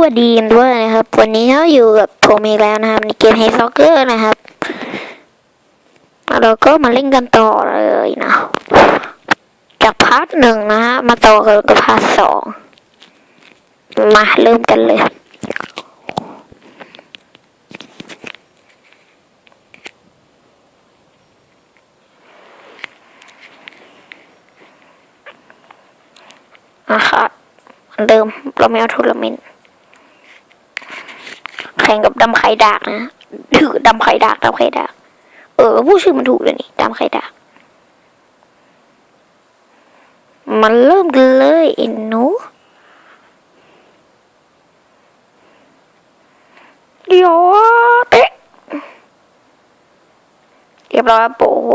วัสดีกันด้วยนะครับ วันนี้เราอยู่กับผมอีกแล้วนะครับ ในเกม Hey Soccer นะครับ เราก็มาเล่นกันต่อเลยนะ จากพาร์ทหนึ่งนะฮะ มาต่อกันกับพาร์ทสอง มาเริ่มกันเลย นะครับเดิมเราไม่เอาทัวร์นาเมนต์ ข่งกับดำไข่ดากนะถือดำไข่ดากดำไข่ดาก เออผู้ชื่อมันถูกเลยนี่ดำไข่ดาก มันเริ่มกันเลยไอินนูเดี๋ยวเตะเรียบร้อยโปโห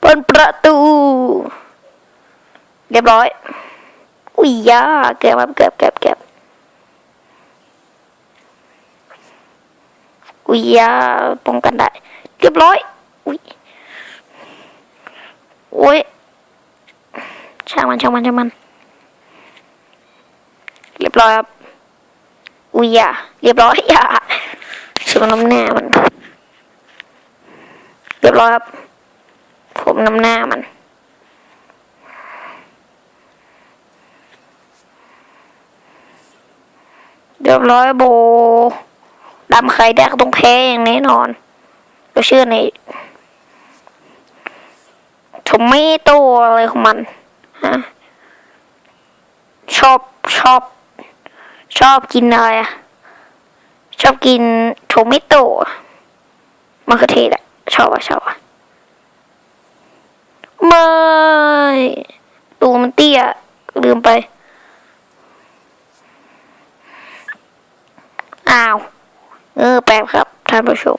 เปิดประตู เรียบร้อย อุ้ยยาเกือบครับเกือบเกือบเกือบ อุ้ยยาป้องกันได้ เรียบร้อย อุ้ยโอ้ยช่างมันช่างมันช่างมัน เรียบร้อยครับ อุ้ยยาเรียบร้อยยาสมน้ำหน้ามัน เรียบร้อยครับ ผมน้ำหน้ามันเรียบร้อยโบ ดำไข่แดกต้องแพ้อย่างแน่นอน เราเชื่อในทอมไม่โตอะไรของมันฮะชอบชอบ ชอบกินอะไรอะชอบกินโทมิโตมะเขือเทศอะชอบอะชอบอะไม่ตัวมันเตี้ยลืมไป อ้าว เออแป๊บครับ ท่านผู้ชม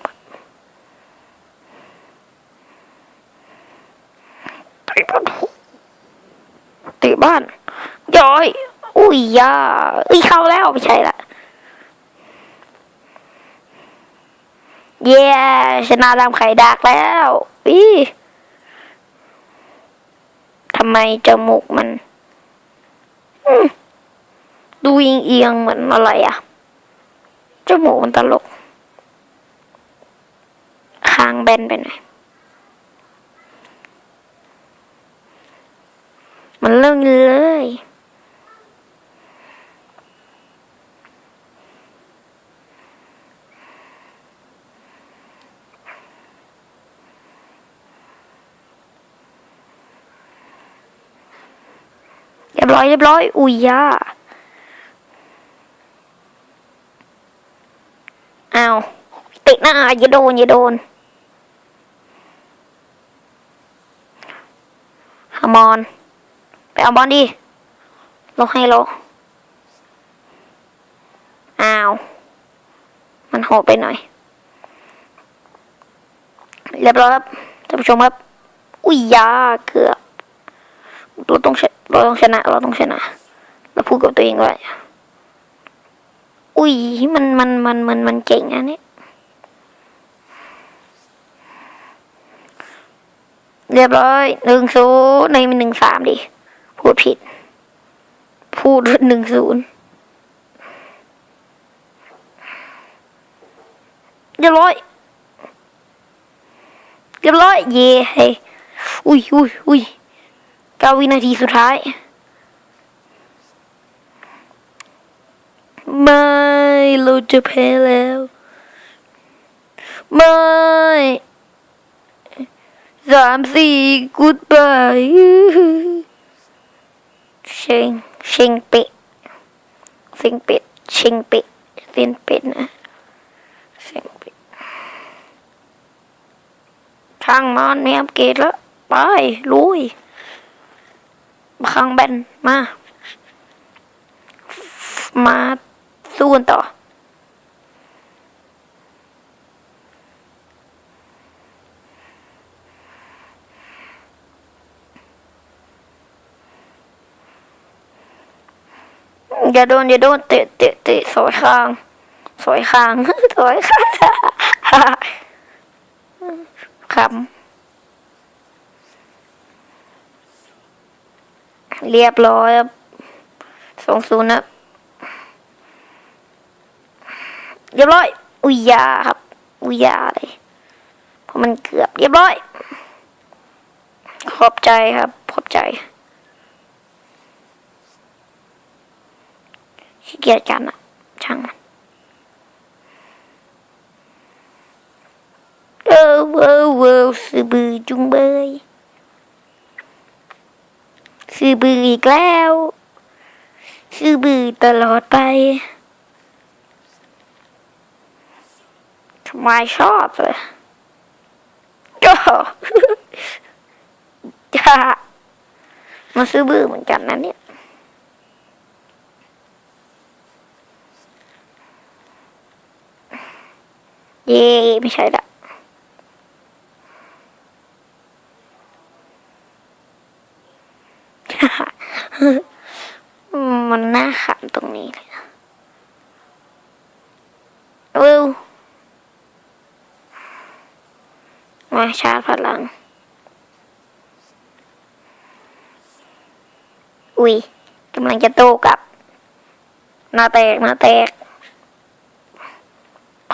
ติบ้านติบ้านย้อย อุ้ยยาอุ้ยเข้าแล้วไม่ใช่ละเย้ชนะดำไข่ดักแล้วอีทำไมจมูกมันอืมดูเอียงเหมือนอะไรอะจมูกมันตลก บนไปหน่อยมันเริ่มเลยเรียบร้อยเรียบร้อยอุ้ยยาอ้าวติดหน้าอย่าโดนอย่าโดนฮา มอน ไปเอาบอลดิลงให้โลอ้าว มันโหไปหน่อย เรียบร้อยครับท่านผู้ชมครับ อุ้ยยาเกือบเราต้องชนะเราต้องชนะ เราต้องชนะ เราพูดกับตัวเองไว้อุ้ย มัน มัน มัน มัน มันเจ๋งอันนี้ เรียบร้อยหนึ่งศูนย์ในหนึ่งสามดิ พูดผิด พูดหนึ่งศูนย์เรียบร้อยเรียบร้อย เย่เฮ้ยอุ้ยอุ้ยอุ้ยเก้าวินาทีสุดท้าย ไม่เราจะแพ้แล้ว ไม่ สามสี่กูดบายเชงเชงเป็ดเสิงเป็ดเชงเป็ดเส้นเป็ดนะเชงเป็ดช่างมันไม่อัปเกรดแล้วไปลุยข้างแบนมา มาสู้กันต่อ อย่าโดนอย่าโดนเตะเตะเตะสอยคางสอยคางสอยคางขำเรียบร้อยครับสองศูนย์นะเรียบร้อย อุยยาครับ อุยยาเลยเพราะมันเกือบเรียบร้อย ขอบใจครับ ขอบใจ ขี้เกียจกันอะช่างมันเออเวอเวอร์ซื้อบือจุงเบยซื้อบืออีกแล้วซื้อบือตลอดไปทำไมชอบเลยโอ้จ้ามาซื้อบื้อเหมือนกันนะเนี่ย เย่ไม่ใช่ละมันน่าขำตรงนี้เลยวิวมาชาร์จพลัง อุ้ยกำลังจะโตกับหน้าแตกหน้าแตก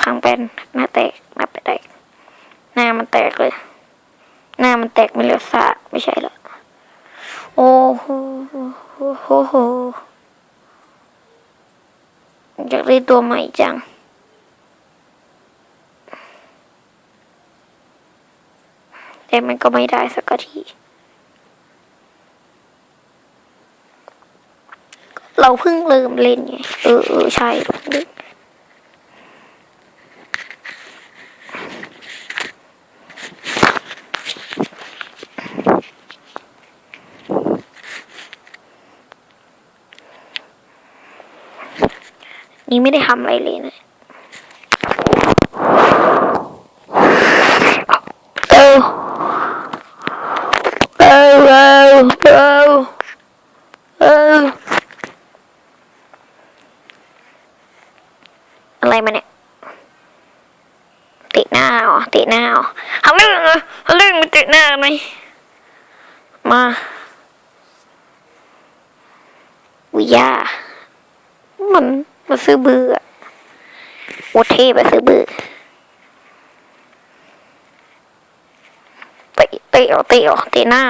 พังเป็นหน้าแตกหน้าแตก หน้ามันแตกเลย หน้ามันแตกไม่เหลือซากไม่ใช่หรอโอ้โหโหโหอยากได้ตัวใหม่จังแต่มันก็ไม่ได้สักที เราเพิ่งเริ่มเล่นไง เออเออใช่ลืม นี่ไม่ได้ทำอะไรเลยนะ เออเออเออเออเอออะไรมาเนี่ยติหน้าเหรอติหน้าเหรอทำเรื่องเหรทำเรื่องมาติหน้าไหมมาวิยามัน มาซื้อเบื่อโอเทไปซื้อเบื่อเตะเตะเอเตะเอาเตะหน้า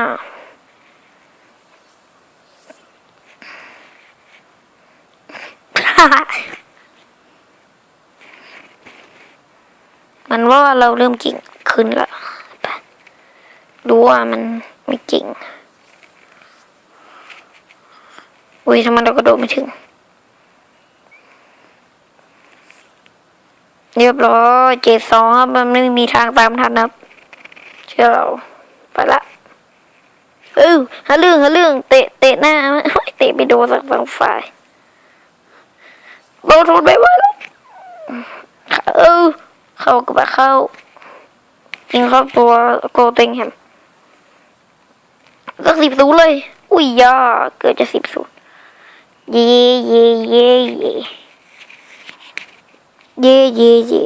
มันว่าเราเริ่มเก่งขึ้นแล้วไปรู้ว่ามันไม่เก่งอุ้ยทำไมเรากระโดดไม่ถึง เรียบร้อยเจ็ดสองครับมันไม่มีทางตามทันครับ เชื่อเราไปละเออหาเรื่องหาเรื่องเตะเตะหน้าเตะไปโดนสักฝั่งฝ่ายโดนทนไม่ไหวแล้วเออเข้ากับเข้ายิงเข้าตัวโกเต็งแฮมสักสิบศูนย์เลย อุ้ยยาเกิดจะสิบศูนย์เย่เย่เย่เย่ เย่เย่เย่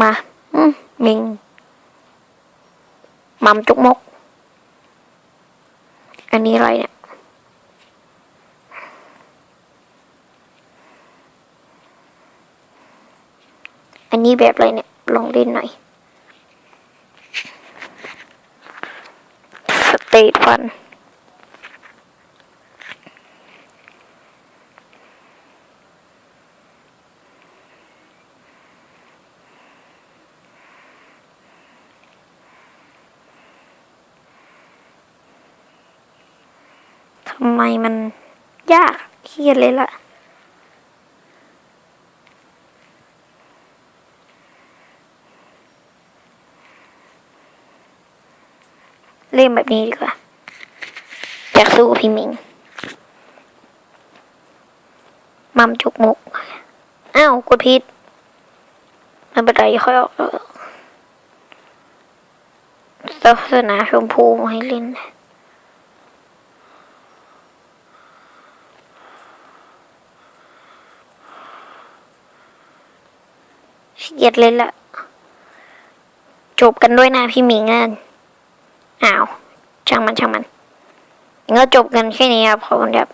มาอืมมิงมัมจุกมก อันนี้อะไรเนี่ย อันนี้แบบอะไรเนี่ย ลองเล่นหน่อย state one ทำไมมันยากเครียดเลยล่ะ เล่นแบบนี้ดีกว่าอยากสู้พี่มิง มัมจุกมุก อ้าวกดพิษไม่เป็นไรค่อยออกแล้วศาสนาชมพูมาให้เล่นเกียดเลยละ จบกันด้วยน้าพี่หมิงนั่น อ้าวช่างมันช่างมันงั้นก็จบกันแค่นี้ครับขอบคุณครับ